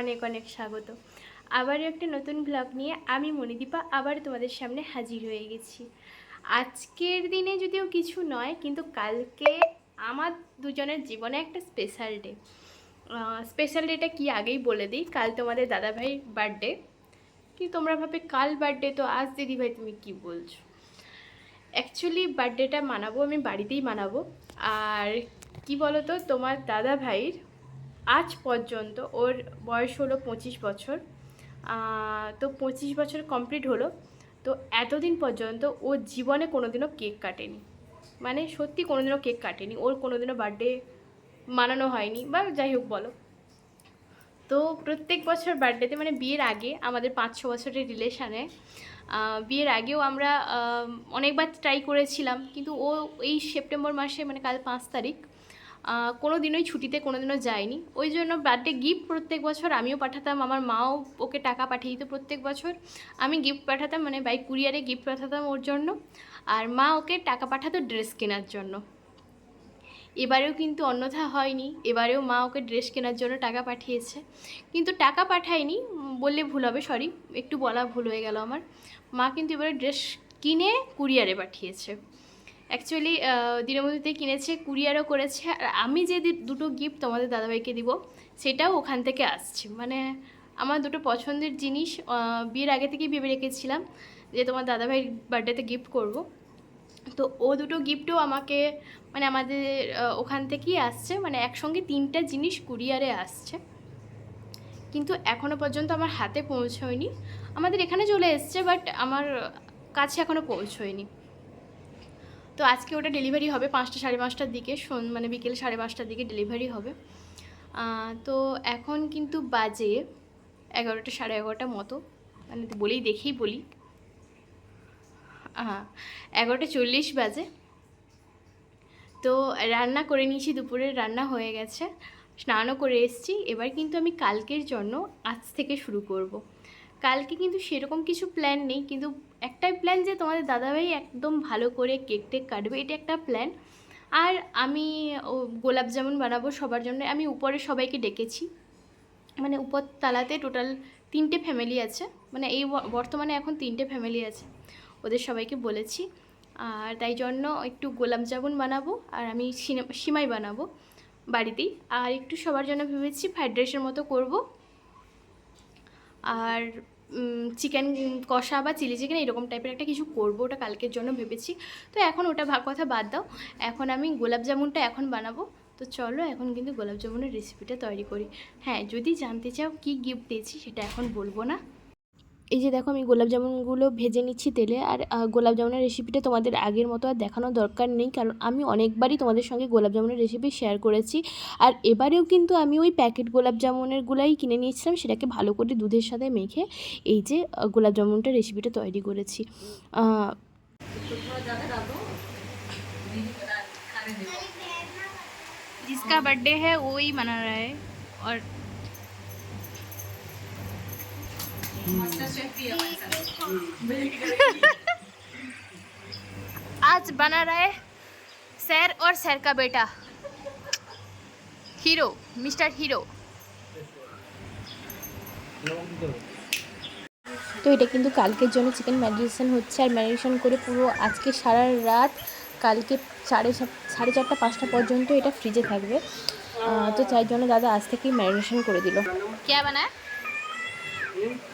অনেক অনেক স্বাগত। আবারও একটা নতুন ব্লগ নিয়ে আমি মণিদীপা আবার তোমাদের সামনে হাজির হয়ে গেছি। আজকের দিনে যদিও কিছু নয়, কিন্তু কালকে আমার দুজনের জীবনে একটা স্পেশাল ডে স্পেশাল ডেটা কি আগেই বলে দিই, কাল তোমাদের দাদাভাইয়ের বার্থডে কি তোমরা ভাবে কাল বার্থডে তো আজ দিদিভাই তুমি কি বলছো? অ্যাকচুয়ালি বার্থডেটা মানাবো, আমি বাড়িতেই মানাবো। আর কি বলো তো তোমার দাদা ভাইয়ের আজ পর্যন্ত ওর বয়স হলো পঁচিশ বছর। তো পঁচিশ বছর কমপ্লিট হলো। তো এতদিন পর্যন্ত ও জীবনে কোনোদিনও কেক কাটেনি। মানে সত্যি কোনোদিনও কেক কাটেনি। ওর কোনোদিনও বার্থডে মানানো হয়নি। বা যাই হোক বলো। তো প্রত্যেক বছর বার্থডেতে মানে বিয়ের আগে আমাদের পাঁচ, ছ বছরের রিলেশানে বিয়ের আগেও আমরা অনেকবার ট্রাই করেছিলাম। কিন্তু ও এই সেপ্টেম্বর মাসে মানে কাল পাঁচ তারিখ কোনো দিনই ছুটিতে কোনো দিনও যায়নি ওই জন্য বার্থডে গিফট প্রত্যেক বছর আমিও পাঠাতাম, আমার মাও ওকে টাকা পাঠিয়ে দিত প্রত্যেক বছর। আমি গিফট পাঠাতাম মানে বাই কুরিয়ারে গিফট পাঠাতাম ওর জন্য। আর মা ওকে টাকা পাঠাতো ড্রেস কেনার জন্য। এবারেও কিন্তু অন্যথা হয়নি। এবারেও মা ওকে ড্রেস কেনার জন্য টাকা পাঠিয়েছে। কিন্তু টাকা পাঠায়নি, বললে ভুল হবে সরি একটু বলা ভুল হয়ে গেল আমার। মা কিন্তু এবারে ড্রেস কিনে কুরিয়ারে পাঠিয়েছে। অ্যাকচুয়ালি দিনমধ্যে কিনেছে, কুরিয়ারও করেছে, আর আমি যে দুটো গিফট তোমাদের দাদাভাইকে দিব, সেটাও ওখান থেকে আসছে। মানে আমার দুটো পছন্দের জিনিস বিয়ের আগে থেকেই ভেবে রেখেছিলাম যে তোমার দাদাভাইয়ের বার্থডেতে গিফট করব। তো ও দুটো গিফটও আমাকে মানে আমাদের ওখান থেকেই আসছে। মানে একসঙ্গে তিনটা জিনিস কুরিয়ারে আসছে। কিন্তু এখনও পর্যন্ত আমার হাতে পৌঁছয়নি। আমাদের এখানে চলে এসছে বাট আমার কাছে এখনও পৌঁছয়নি। তো আজকে ওটা ডেলিভারি হবে পাঁচটা সাড়ে পাঁচটার দিকে মানে বিকেল সাড়ে পাঁচটার দিকে ডেলিভারি হবে। তো এখন কিন্তু বাজে এগারোটা সাড়ে এগারোটা মতো। মানে বলেই দেখেই বলি। হ্যাঁ এগারোটা চল্লিশ বাজে। তো রান্না করে নিয়েছি, দুপুরের রান্না হয়ে গেছে। স্নানও করে এসেছি। এবার কিন্তু আমি কালকের জন্য আজ থেকে শুরু করব। কালকে কিন্তু সেরকম কিছু প্ল্যান নেই, কিন্তু একটাই প্ল্যান যে তোমাদের দাদাভাই একদম ভালো করে কেক টেক কাটবে, এটা একটা প্ল্যান আর আমি গোলাপ জামুন বানাবো সবার জন্য, আমি উপরে সবাইকে ডেকেছি। মানে উপর তালাতে টোটাল তিনটে ফ্যামিলি আছে মানে এই বর্তমানে এখন তিনটে ফ্যামিলি আছে, ওদের সবাইকে বলেছি। আর তাই জন্য একটু গোলাপ জামুন বানাবো, আর আমি সিমাই বানাবো বাড়িতেই। আর একটু সবার জন্য ভেবেছি ফ্রাইড রাইসের মতো করব। আর চিকেন কষা বা চিলি চিকেন এরকম টাইপের একটা কিছু করব, ওটা কালকের জন্য ভেবেছি। তো এখন ওটা কথা বাদ দাও। এখন আমি গোলাপ জামুনটা এখন বানাবো। তো চলো এখন কিন্তু গোলাপ জামুনের রেসিপিটা তৈরি করি। হ্যাঁ যদি জানতে চাও কি গিফট দিয়েছি সেটা এখন বলব না। এই যে দেখো আমি গোলাপ জামুনগুলো ভেজে নিচ্ছি তেলে আর আহ, গোলাপ জামুনের রেসিপিটা তোমাদের আগের মতো আর দেখানোর দরকার নেই কারণ আমি অনেকবারই তোমাদের সঙ্গে গোলাপ জামুনের রেসিপি শেয়ার করেছি আর এবারেও কিন্তু আমি ওই প্যাকেট গোলাপ জামুনের গুলাই কিনে নিয়েছিলাম সেটাকে ভালো করে দুধের সাথে মেখে এই যে আহ, গোলাপ জামুনটা রেসিপিটা তৈরি করেছি আহ, जिसका बर्थडे है वो ही मना रहा है और आज बना रहा है सैर और सैर का बेटा हीरो मिस्टर हीरो তো এটা কিন্তু কালকের জন্য চিকেন ম্যারিনেশন হচ্ছে আর ম্যারিনেশন করে পুরো আজকে সারা রাত কালকে সাড়ে সাত- সাড়ে চারটা পাঁচটা পর্যন্ত এটা ফ্রিজে থাকবে আহ, তো তাই জন্য দাদা আজ থেকেই ম্যারিনেশন করে দিল কে বানায়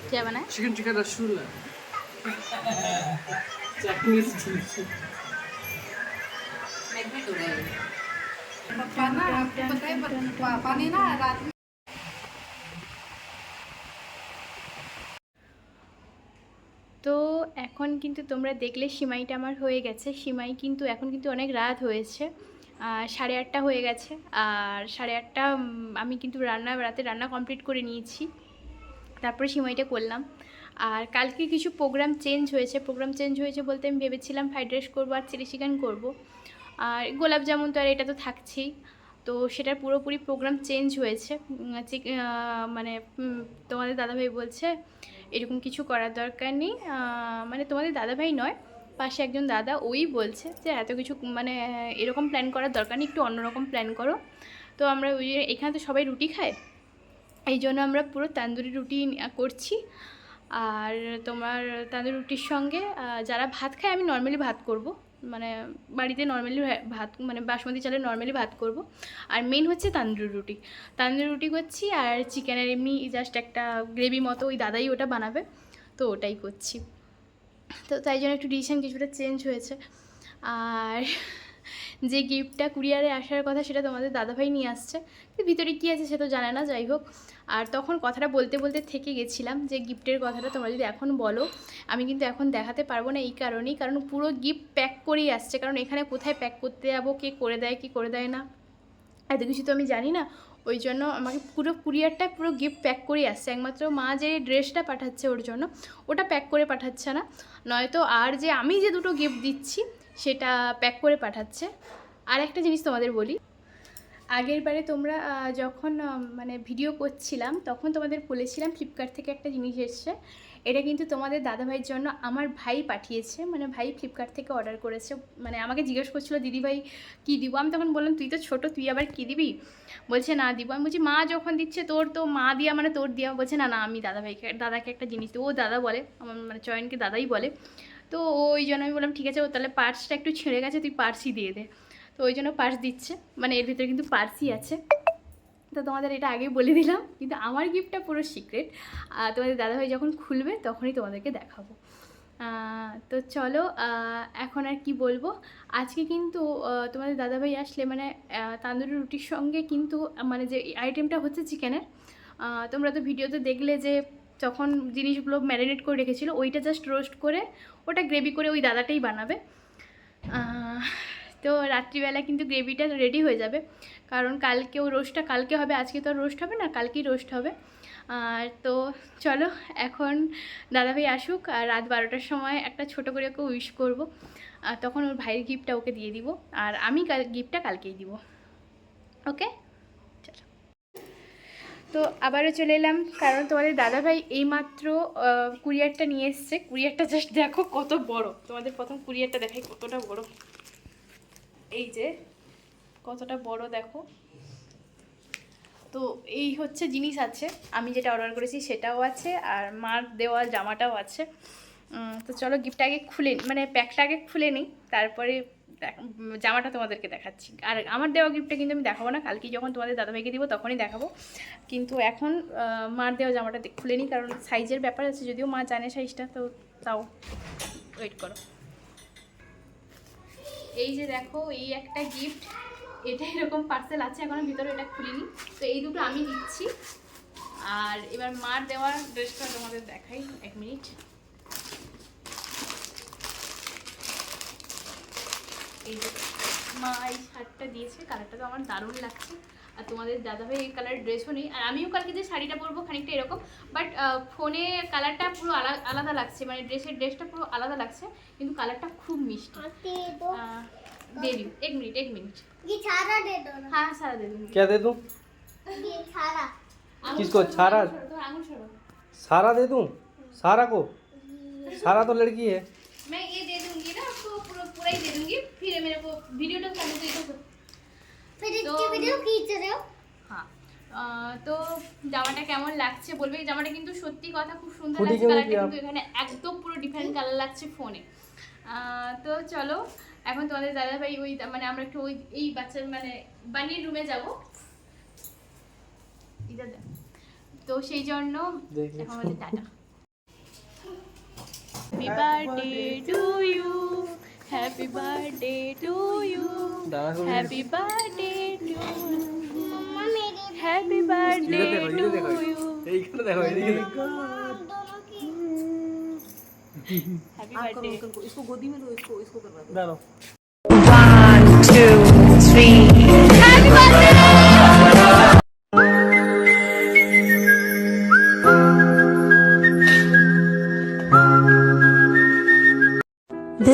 কে বানায় চিকেন টিকা রসগোল্লা চাটনিজ पानी ना रात में তো এখন কিন্তু তোমরা দেখলে সিমাইটা আমার হয়ে গেছে সিমাই কিন্তু এখন কিন্তু অনেক রাত হয়েছে আর সাড়ে আটটা হয়ে গেছে আর সাড়ে আটটা উম, আমি কিন্তু রান্না রাতে রান্না কমপ্লিট করে নিয়েছি তারপরে সিমাইটা করলাম। আর কালকে কিছু প্রোগ্রাম চেঞ্জ হয়েছে। প্রোগ্রাম চেঞ্জ হয়েছে বলতে আমি ভেবেছিলাম ফ্রাইড রাইস করব আর চিলি চিকেন করব। আর গোলাপ জামুন তো আর এটা তো থাকছেই। তো সেটার পুরোপুরি প্রোগ্রাম চেঞ্জ হয়েছে। মানে তোমাদের দাদাভাই বলছে, এরকম কিছু করার দরকার নেই। মানে তোমাদের দাদাভাই নয়, পাশে একজন দাদা, ওই বলছে যে এত কিছু মানে এরকম প্ল্যান করার দরকার নেই, একটু অন্যরকম প্ল্যান করো। তো আমরা ওই এখানে তো সবাই রুটি খায়? এই জন্য আমরা পুরো তান্দুরি রুটি করছি। আর তোমার তান্দুরি রুটির সঙ্গে যারা ভাত খায়, আমি নর্মালি ভাত করব। মানে বাড়িতে নর্মালি ভাত মানে বাসমতি চালে নর্মালি ভাত করব। আর মেন হচ্ছে তান্দুরি রুটি। তান্দুরি রুটি করছি, আর চিকেনের এমনি জাস্ট একটা গ্রেভি মতো ওই দাদাই ওটা বানাবে, তো ওটাই করছি। তো তাই জন্য একটু ডিসিশন কিছুটা চেঞ্জ হয়েছে। আর যে গিফটটা কুরিয়ারে আসার কথা সেটা তোমাদের দাদাভাই নিয়ে আসছে। ভিতরে কী আছে সে তো জানে না, যাই হোক। আর তখন কথাটা বলতে বলতে থেকে গেছিলাম যে গিফটের কথাটা তোমরা যদি এখন বলো, আমি কিন্তু এখন দেখাতে পারব না এই কারণেই। কারণ পুরো গিফট প্যাক করেই আসছে। কারণ এখানে কোথায় প্যাক করতে যাব, কে করে দেয়, কি করে দেয় না, এত কিছু তো আমি জানি না। ওই জন্য আমাকে পুরো কুরিয়ারটা পুরো গিফট প্যাক করেই আসছে। একমাত্র মা যে ড্রেসটা পাঠাচ্ছে ওর জন্য, ওটা প্যাক করে পাঠাচ্ছে না। নয়তো আর যে আমি যে দুটো গিফট দিচ্ছি সেটা প্যাক করে পাঠাচ্ছে। আর একটা জিনিস তোমাদের বলি, আগের বারে তোমরা যখন মানে ভিডিও করছিলাম, তখন তোমাদের বলেছিলাম ফ্লিপকার্ট থেকে একটা জিনিস এসছে। এটা কিন্তু তোমাদের দাদাভাইয়ের জন্য আমার ভাই পাঠিয়েছে মানে ভাই ফ্লিপকার্ট থেকে অর্ডার করেছে। মানে আমাকে জিজ্ঞেস করছিল, দিদিভাই, কী দিব? আমি তখন বললাম, তুই তো ছোট, তুই আবার কী দিবি? বলছে, না দিব। আমি বলছি, মা যখন দিচ্ছে তোর তো, মা দিয়া মানে তোর দিয়া। বলছে, না না, আমি দাদাভাইকে, দাদাকে একটা জিনিস দিই ও দাদা বলে, আমার মানে চয়নকে দাদাই বলে। তো ওই জন্য আমি বললাম, ঠিক আছে, ও তাহলে পার্সটা একটু ছিঁড়ে গেছে, তুই পার্সই দিয়ে দে। তো ওই জন্য পার্স দিচ্ছে। মানে এর ভিতরে কিন্তু পার্সই আছে। তো তোমাদের এটা আগেই বলে দিলাম, কিন্তু আমার গিফটটা পুরো সিক্রেট তোমাদের দাদাভাই যখন খুলবে, তখনই তোমাদেরকে দেখাবো। তো চলো এখন আর কি বলব? আজকে কিন্তু তোমাদের দাদাভাই আসলে মানে তান্দুরি রুটির সঙ্গে কিন্তু মানে যে আইটেমটা হচ্ছে চিকেনের তোমরা তো ভিডিওতে দেখলে যে তখন জিনিসগুলো ম্যারিনেট করে রেখেছিলো, ওইটা জাস্ট রোস্ট করে ওটা গ্রেভি করে ওই দাদাটাই বানাবে। তো রাত্রিবেলা কিন্তু গ্রেভিটা রেডি হয়ে যাবে। কারণ কালকেও রোস্টটা কালকে হবে, আজকে তো আর রোস্ট হবে না, কালকেই রোস্ট হবে। আর তো চলো, এখন দাদাভাই আসুক আর রাত বারোটার সময় একটা ছোট করে ওকে উইশ করব। তখন ওর ভাইয়ের গিফটটা ওকে দিয়ে দিব। আর আমি গিফটটা কালকেই দিব। ওকে তো আবারও চলে এলাম, কারণ তোমাদের দাদাভাই এইমাত্র কুরিয়ারটা নিয়ে এসছে। কুরিয়ারটা জাস্ট দেখো কত বড়। তোমাদের প্রথম কুরিয়ারটা দেখাই কতটা বড়। এই যে, কতটা বড় দেখো। তো এই হচ্ছে জিনিস আছে। আমি যেটা অর্ডার করেছি সেটাও আছে, আর মার দেওয়া জামাটাও আছে। তো চলো গিফটটা আগে খুলে মানে প্যাকটা আগে খুলে নিই তারপরে জামাটা তোমাদেরকে দেখাচ্ছি। আর আমার দেওয়া গিফটটা কিন্তু আমি দেখাবো না, কালকে যখন তোমাদের দাদাভাইকে দিব তখনই দেখাবো। কিন্তু এখন মার দেওয়া জামাটা খুলে নিই কারণ সাইজের ব্যাপার আছে, যদিও মা জানে সাইজটা তো তাও ওয়েট করো। এই যে দেখো, এই একটা গিফট এটা এরকম পার্সেল আছে, এখনও ভিতরে এটা খুলিনি। তো এই দুটো আমি দিচ্ছি। আর এবার মার দেওয়ার ড্রেসটা তোমাদের দেখাই, এক মিনিট এই যে মা এই শার্টটা দিয়েছে কালারটা তো আমার দারুণ লাগছে আর তোমাদের দাদাভাই এই কালারের ড্রেসও নেই আর আমিও কালকে যে শাড়িটা পরবো খানিকটা এরকম বাট ফোনে কালারটা পুরো আলা- আলাদা লাগছে মানে ড্রেসের ড্রেসটা পুরো আলাদা লাগছে কিন্তু কালারটা খুব মিষ্টি दे दो আহ, दे दी एक मिनट एक मिनट ये छारा दे दो ना हाँ सारा दे दूंगी क्या दे दूं ये छारा आंगूर किसको? छोड़ो, छारा? आंगूर छोड़ो, तो आंगूर छोड़ो सारा दे दूं सारा को सारा तो लड़की है मैं ये दे दूंगी ना आपको पूरा पूरा ही दे दूंगी फिर मेरे को वीडियो तो करने तो ये तो फिर इसकी तो- वीडियो खींच रहे हो হ্যাঁ আহ, তো জামাটা কেমন লাগছে বলবে এই জামাটা কিন্তু সত্যি কথা খুব সুন্দর ফুটি লাগছে কেমন কালারটা কি কিন্তু এখানে একদম পুরো ডিফারেন্ট কালার লাগছে ফোনে তো চলো এখন তোমাদের দাদা ভাই ওই মানে আমরা একটু ওই এই বাচ্চার মানে বানির রুমে যাব ইধার দেখ। তো সেই জন্য দেখি। এখন আমাদের tata happy birthday to you happy birthday to you happy birthday to happy birthday to you इसको गोदी में लो इसको इसको करवा दो।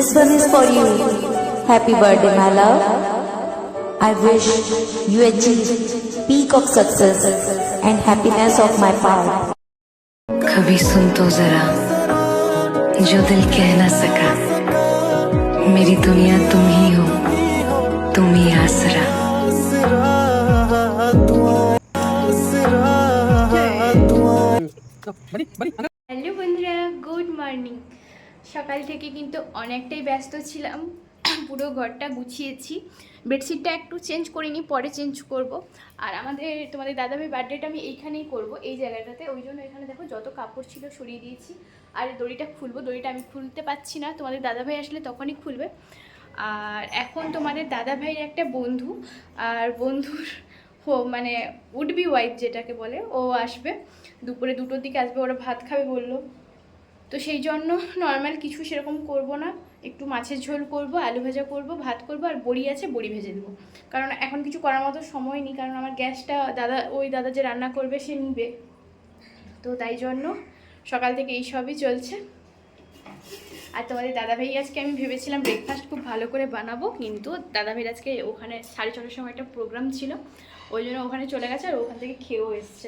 This one is for you. Happy birthday, my love. I wish you achieve peak of success and happiness of my part. कभी सुन तो जरा जो दिल कह ना सका मेरी दुनिया तुम ही हो तुम ही आसरा हेलो बंधुरा गुड मॉर्निंग সকাল থেকে কিন্তু অনেকটাই ব্যস্ত ছিলাম। পুরো ঘরটা গুছিয়েছি। বেডশিটটা একটু চেঞ্জ করিনি, পরে চেঞ্জ করব। আর আমাদের, তোমাদের দাদাভাই বার্থডেটা আমি এইখানেই করব, এই জায়গাটাতে। ওই জন্য এখানে দেখো যত কাপড় ছিল সরিয়ে দিয়েছি। আর দড়িটা খুলবো, দড়িটা আমি খুলতে পারছি না। তোমাদের দাদাভাই আসলে তখনই খুলবে। আর এখন তোমাদের দাদাভাইয়ের একটা বন্ধু, আর বন্ধুর হো মানে উড বি ওয়াইফ যেটাকে বলে, ও আসবে। দুপুরে দুটোর দিকে আসবে, ওরা ভাত খাবে বলল। তো সেই জন্য নর্মাল কিছু সেরকম করব না। একটু মাছের ঝোল করব, আলু ভাজা করব, ভাত করব, আর বড়ি আছে, বড়ি ভেজে দেবো কারণ এখন কিছু করার মতো সময় নেই, কারণ আমার গ্যাসটা দাদা, ওই দাদা যে রান্না করবে সে নিবে। তো তাই জন্য সকাল থেকে এই সবই চলছে। আর তোমাদের দাদাভাই আজকে আমি ভেবেছিলাম ব্রেকফাস্ট খুব ভালো করে বানাবো, কিন্তু দাদাভাই আজকে ওখানে সাড়ে ছটার সময় একটা প্রোগ্রাম ছিল। ওই জন্য ওখানে চলে গেছে আর ওখান থেকে খেয়েও এসছে।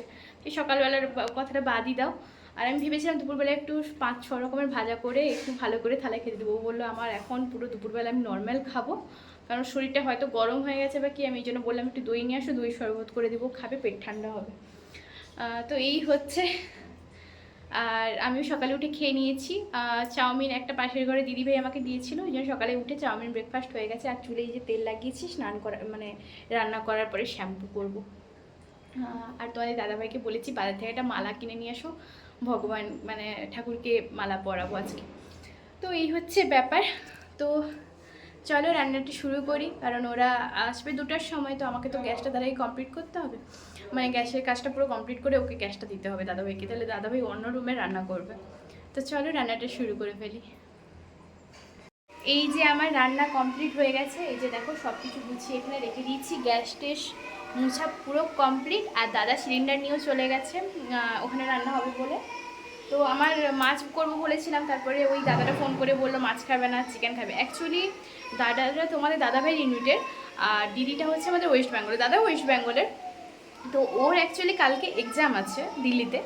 সকালবেলার কথাটা বাদই দাও। আর আমি ভেবেছিলাম দুপুরবেলা একটু পাঁচ, ছ রকমের ভাজা করে একটু ভালো করে থালায় খেতে দেবো। বলল, আমার এখন পুরো দুপুরবেলা আমি নর্মাল খাব। কারণ শরীরটা হয়তো গরম হয়ে গেছে বা কি, আমি এই জন্য বললাম, একটু দই নিয়ে আসো, দই শরবত করে দেবো, খাবে, পেট ঠান্ডা হবে। তো এই হচ্ছে। আর আমিও সকালে উঠে খেয়ে নিয়েছি। চাউমিন একটা পাশের ঘরে দিদিভাই আমাকে দিয়েছিল, ওই জন্য সকালে উঠে চাউমিন ব্রেকফাস্ট হয়ে গেছে। আর চুলে যে তেল লাগিয়েছি, স্নান করা মানে রান্না করার পরে শ্যাম্পু করব। আর তোমাদের দাদাভাইকে বলেছি, বাজার থেকে একটা মালা কিনে নিয়ে আসো। ভগবান মানে ঠাকুরকে মালা পরাবো আজকে। তো এই হচ্ছে ব্যাপার। তো চলো রান্নাটি শুরু করি, কারণ ওরা আসবে দুটার সময়, তো আমাকে তো গ্যাসটা দ্বারাই কমপ্লিট করতে হবে। মানে গ্যাসের কাজটা পুরো কমপ্লিট করে ওকে গ্যাসটা দিতে হবে দাদাভাইকে, তাহলে দাদাভাই অন্য রুমে রান্না করবে। তো চলো রান্নাটা শুরু করে ফেলি। এই যে আমার রান্না কমপ্লিট হয়ে গেছে, এই যে দেখো সব কিছু গুছিয়ে এখানে রেখে দিয়েছি, গ্যাস টেস মুছা পুরো কমপ্লিট আর দাদা সিলিন্ডার নিয়েও চলে গেছে ওখানে রান্না হবে বলে। তো আমার মাছ করব বলেছিলাম, তারপরে ওই দাদাটা ফোন করে বলল, মাছ খাবে না চিকেন খাবে। অ্যাকচুয়ালি দাদাটা তোমাদের দাদাভাই ইউনিটের আর দিদিটা হচ্ছে আমাদের ওয়েস্ট বেঙ্গলের দাদা ওয়েস্ট বেঙ্গলের তো ওর অ্যাকচুয়ালি কালকে এক্সাম আছে দিল্লিতে,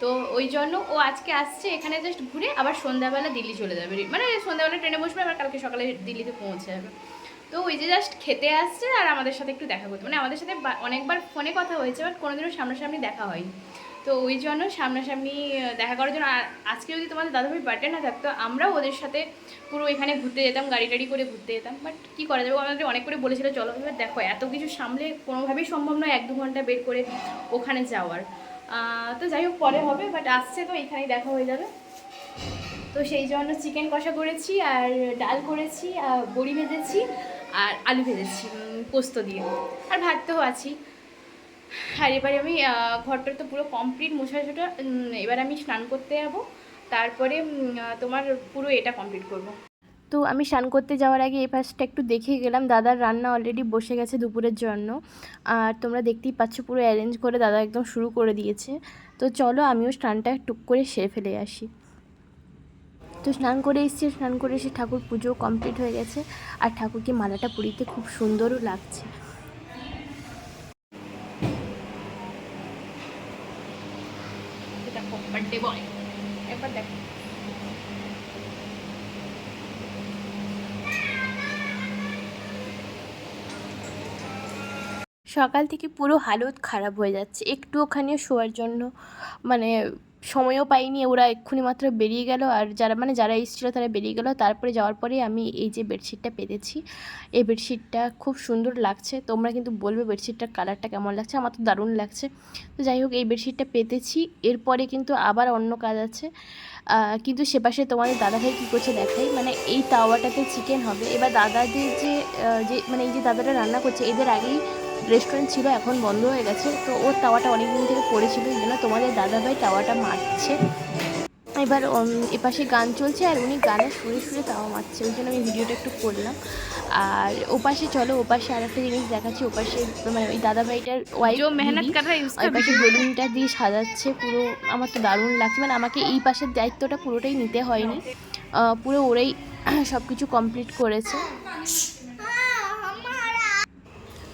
তো ওই জন্য ও আজকে আসছে এখানে জাস্ট ঘুরে আবার সন্ধ্যাবেলা দিল্লি চলে যাবে। মানে সন্ধ্যাবেলা ট্রেনে বসবে, আবার কালকে সকালে দিল্লিতে পৌঁছে যাবে। তো ওই যে জাস্ট খেতে আসছে আর আমাদের সাথে একটু দেখা করতে মানে আমাদের সাথে অনেকবার ফোনে কথা হয়েছে বাট কোনোদিনও সামনাসামনি দেখা হয়নি। তো ওই জন্য সামনাসামনি দেখা করার জন্য আর আজকে যদি তোমাদের দাদাভাই বার্থডে না থাকতো, আমরাও ওদের সাথে পুরো এখানে ঘুরতে যেতাম, গাড়ি টাড়ি করে ঘুরতে যেতাম বাট কী করা যাবে? আমাদের অনেক করে বলেছিল, চলো, এবার দেখো, এত কিছু সামলে কোনোভাবেই সম্ভব নয়, এক দু ঘণ্টা বের করে ওখানে যাওয়ার। তো যাই হোক, পরে হবে বাট আসছে তো, এখানেই দেখা হয়ে যাবে। তো সেই জন্য চিকেন কষা করেছি, আর ডাল করেছি, আর বড়ি ভেজেছি আর আলু ভেজেছি পোস্ত দিয়ে। আর ভাত তো আছি আর এবারে আমি ঘরটা তো পুরো কমপ্লিট মোছা ছোটা এবার আমি স্নান করতে যাব। তারপরে তোমার পুরো এটা কমপ্লিট করব। তো আমি স্নান করতে যাওয়ার আগে এই পাশটা একটু দেখে গেলাম, দাদার রান্না অলরেডি বসে গেছে দুপুরের জন্য। আর তোমরা দেখতেই পাচ্ছ পুরো অ্যারেঞ্জ করে দাদা একদম শুরু করে দিয়েছে। তো চলো আমিও স্নানটা টুক করে সেরে ফেলে আসি। তো স্নান করে এসেছি স্নান করে এসে ঠাকুর পুজো কমপ্লিট হয়ে গেছে। আর ঠাকুরকে মালাটা পুরিতে খুব সুন্দরও লাগছে। একবার দেখো। সকাল থেকে পুরো হালত খারাপ হয়ে যাচ্ছে। একটু ওখানে শোয়ার জন্য মানে সময়ও পাইনি, ওরা এক্ষুনি মাত্র বেরিয়ে গেল। আর যারা মানে যারা এসেছিল তারা বেরিয়ে গেল। তারপরে যাওয়ার পরে আমি এই যে বেডশিটটা পেতেছি, এই বেডশিটটা খুব সুন্দর লাগছে। তোমরা কিন্তু বলবে বেডশিটটার কালারটা কেমন লাগছে? আমার তো দারুণ লাগছে। তো যাই হোক, এই বেডশিটটা পেতেছি। এরপরে কিন্তু আবার অন্য কাজ আছে। কিন্তু সে পাশে তোমাদের দাদাভাই কী করছে দেখাই। মানে এই তাওয়াটাতে চিকেন হবে। এবার দাদাদের যে যে মানে এই যে দাদাটা রান্না করছে, এদের আগেই রেস্টুরেন্ট ছিল এখন বন্ধ হয়ে গেছে। তো ওর তাওয়াটা অনেক দিন থেকে পড়েছিল এই জন্য তোমাদের দাদাভাই তাওয়াটা মারছে। এবার এপাশে গান চলছে আর উনি গানে সুরে সুরে তাওয়া মারছে ওই জন্য আমি ভিডিওটা একটু করলাম। আর ওপাশে চলো ওপাশে আর একটা জিনিস দেখাচ্ছি ওপাশে মানে ওই দাদাভাইটার ওয়াইফ ওই পাশে বেলুনটা দিয়ে সাজাচ্ছে পুরো আমার তো দারুণ লাগছে মানে আমাকে এই পাশের দায়িত্বটা পুরোটাই নিতে হয়নি। পুরো ওরাই সব কিছু কমপ্লিট করেছে।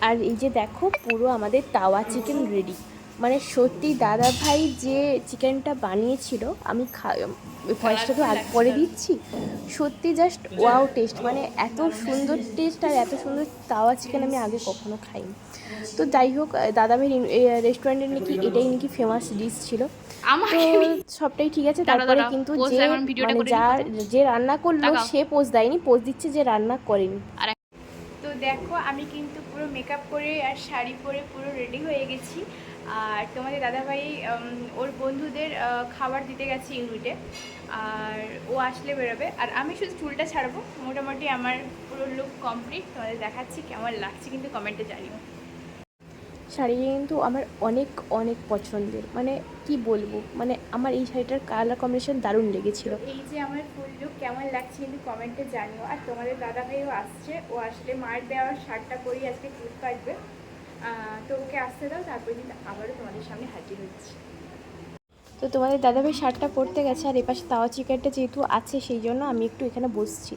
আর এই যে দেখো পুরো আমাদের তাওয়া চিকেন রেডি মানে সত্যি দাদা ভাই যে চিকেনটা বানিয়েছিল আমি খা ভয়েসটা তো আগ পরে দিচ্ছি। সত্যি জাস্ট ওয়াও টেস্ট মানে এত সুন্দর টেস্ট আর এত সুন্দর তাওয়া চিকেন আমি আগে কখনো খাইনি। তো যাই হোক দাদাভাই রেস্টুরেন্টের নাকি এটাই নাকি ফেমাস ডিশ ছিল। তো সবটাই ঠিক আছে তারপরে কিন্তু যে মানে যা যে রান্না করল সে পোজ দেয়নি পোজ দিচ্ছে যে রান্না করেনি। দেখো, আমি কিন্তু পুরো মেকআপ করে আর শাড়ি পরে পুরো রেডি হয়ে গেছি। আর তোমাদের দাদাভাই ওর বন্ধুদের খাবার দিতে গেছে ইউনিটে। আর ও আসলে বেরোবে। আর আমি শুধু চুলটা ছাড়বো। মোটামুটি আমার পুরো লুক কমপ্লিট তোমাদের দেখাচ্ছি কেমন লাগছে, কিন্তু কমেন্টে জানিও। শাড়িটা কিন্তু আমার অনেক অনেক পছন্দের। মানে কি বলব? মানে আমার এই শাড়িটার কালার কম্বিনেশন দারুণ লেগেছিল। এই যে আমার ফুল লুক কেমন লাগছে কিন্তু কমেন্টে জানিও। আর তোমাদের দাদা ভাইও আসছে। ও আসলে মার দেওয়ার শার্টটা পরেই আজকে ক্লিপ কাটবে। তো ওকে আসতে দাও তারপরে কিন্তু আবারও তোমাদের সামনে হাজির হচ্ছে। তো তোমাদের দাদাভাই শার্টটা পরতে গেছে আর এপাশে তাওয়া চিকেনটা যেহেতু আছে সেই জন্য আমি একটু এখানে বসছি।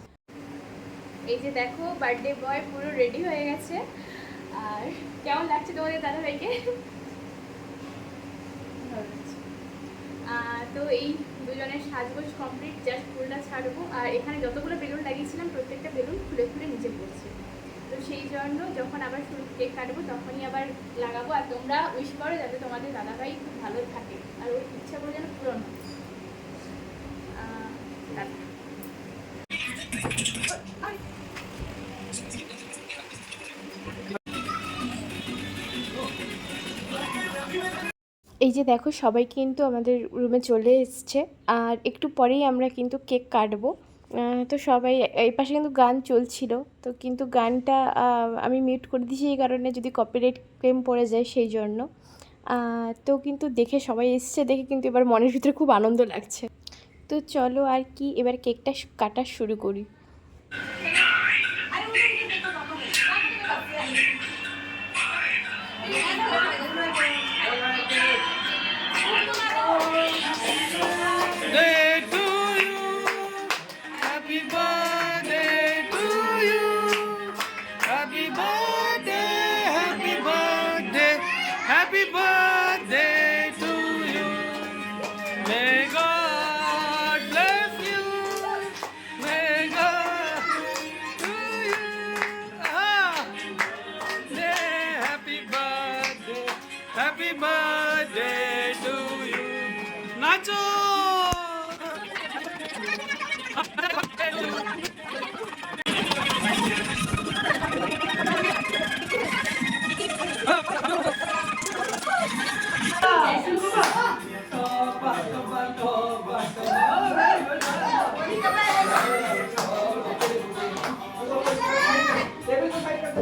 এই যে দেখো বার্থডে বয় পুরো রেডি হয়ে গেছে। আর কেমন লাগছে তোমাদের দাদাভাইকে ভালো তো এই দুজনের সাজগোজ কমপ্লিট জাস্ট ফুলটা ছাড়বো। আর এখানে যতগুলো বেলুন লাগিয়েছিলাম, প্রত্যেকটা বেলুন খুলে খুলে নিচে পড়ছে। তো সেই জন্য যখন আবার শুরু কেক কাটবো, তখনই আবার লাগাবো। আর তোমরা উইশ করো যাতে তোমাদের দাদাভাই খুব ভালো থাকে। আর ওই ইচ্ছাগুলো যেন পূরণ হয়। এই যে দেখো, সবাই কিন্তু আমাদের রুমে চলে এসছে। আর একটু পরেই আমরা কিন্তু কেক কাটবো। তো সবাই, এই পাশে কিন্তু গান চলছিল। তো কিন্তু গানটা আমি মিউট করে দিয়েছি এই কারণে যদি কপিরাইট ক্লেম পড়ে যায় সেই জন্য। তো কিন্তু দেখে সবাই এসছে, দেখে কিন্তু এবার মনের ভিতরে খুব আনন্দ লাগছে। তো চলো আর কি, এবার কেকটা কাটা শুরু করি। Happy birthday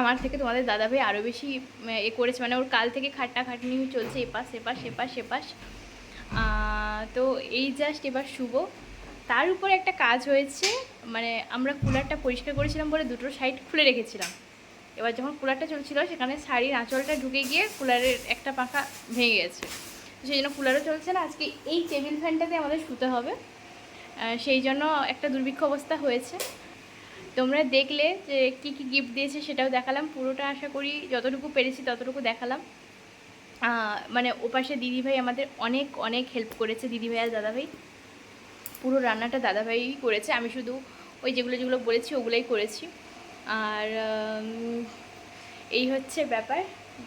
আমার থেকে তোমাদের দাদাভাই আরও বেশি এ করেছে। মানে ওর কাল থেকে খাটনি চলছে, এপাশ এপাশ এপাশ এপাশ তো এই জাস্ট এবার শুভ। তার উপরে একটা কাজ হয়েছে মানে আমরা কুলারটা পরিষ্কার করেছিলাম বলে দুটো সাইড খুলে রেখেছিলাম। এবার যখন কুলারটা চলছিল, সেখানে শাড়ির আঁচলটা ঢুকে গিয়ে কুলারের একটা পাখা ভেঙে গেছে। সেই জন্য কুলারও চলছে না। আজকে এই টেবিল ফ্যানটাতে আমাদের শুতে হবে। সেই জন্য একটা দুর্ভিক্ষ অবস্থা হয়েছে। তোমরা দেখলে যে কী কী গিফট দিয়েছে সেটাও দেখালাম। পুরোটা আশা করি যতটুকু পেরেছি ততটুকু দেখালাম। মানে ওপাশে দিদিভাই আমাদের অনেক অনেক হেল্প করেছে দিদিভাই আর দাদাভাই। পুরো রান্নাটা দাদাভাই করেছে, আমি শুধু ওই যেগুলো যেগুলো বলেছি ওগুলোই করেছি। আর এই হচ্ছে ব্যাপার।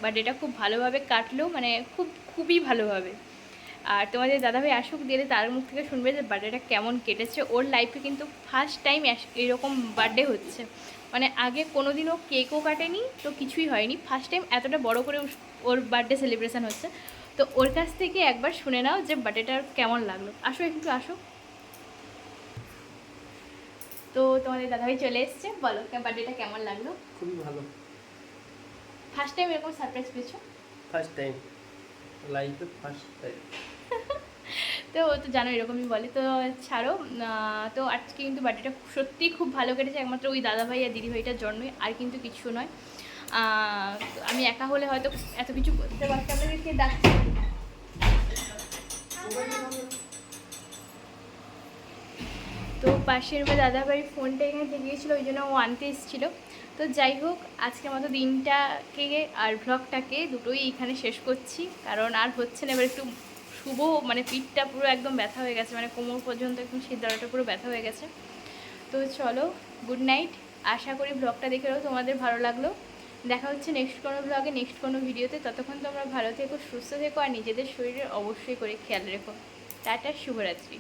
বাট এটা খুব ভালোভাবে কাটলো মানে খুব, খুবই ভালোভাবে। আর তোমাদের দাদাভাই আসুক দিলে তার মুখ থেকে শুনবে যে বার্থডেটা কেমন কেটেছে। ওর লাইফে কিন্তু ফার্স্ট টাইম এরকম বার্থডে হচ্ছে। মানে আগে কোনো দিনও কেকও কাটেনি তো কিছুই হয়নি। ফার্স্ট টাইম এতটা বড় করে ওর- ওর বার্থডে সেলিব্রেশন হচ্ছে। তো ওর কাছ থেকে একবার শুনে নাও যে বার্থডেটা কেমন লাগল। আসো একটু আসো। তো তোমাদের দাদাভাই চলে এসছে। বলো বার্থডেটা কেমন লাগল? খুবই ভালো। ফার্স্ট টাইম এরকম সারপ্রাইজ পেয়েছ? ফার্স্ট টাইম লাইফে ফার্স্ট টাইম তো ও তো জানো, এরকমই বলে। তো ছাড়ো তো আজকে কিন্তু বার্থডেটা সত্যিই খুব ভালো কেটেছে। একমাত্র ওই দাদাভাই আর দিদিভাইটার জন্যই, আর কিন্তু কিছু নয়। আমি একা হলে হয়তো এত কিছু করতে পারতাম না। কে ডাকছে? তো পাশের দাদাভাই ফোনটা এখানে থেকে গিয়েছিল, ওই জন্য ও আনতে এসেছিল। তো যাই হোক আজকের মতো দিনটাকে আর ভ্লগটাকে দুটোই এখানে শেষ করছি। কারণ আর হচ্ছে না, এবার একটু শুভ মানে পিঠটা পুরো একদম ব্যথা হয়ে গেছে মানে কোমর পর্যন্ত একদম সিদ্ধারাটা পুরো ব্যথা হয়ে গেছে। তো চলো গুড নাইট আশা করি ব্লগটা দেখেও তোমাদের ভালো লাগল। দেখা হচ্ছে নেক্সট কোনো ব্লগে নেক্সট কোনো ভিডিওতে ততক্ষণ তোমরা ভালো থেকো, সুস্থ থেকো, আর নিজেদের শরীরের অবশ্যই করে খেয়াল রেখো। টাটা, শুভরাত্রি।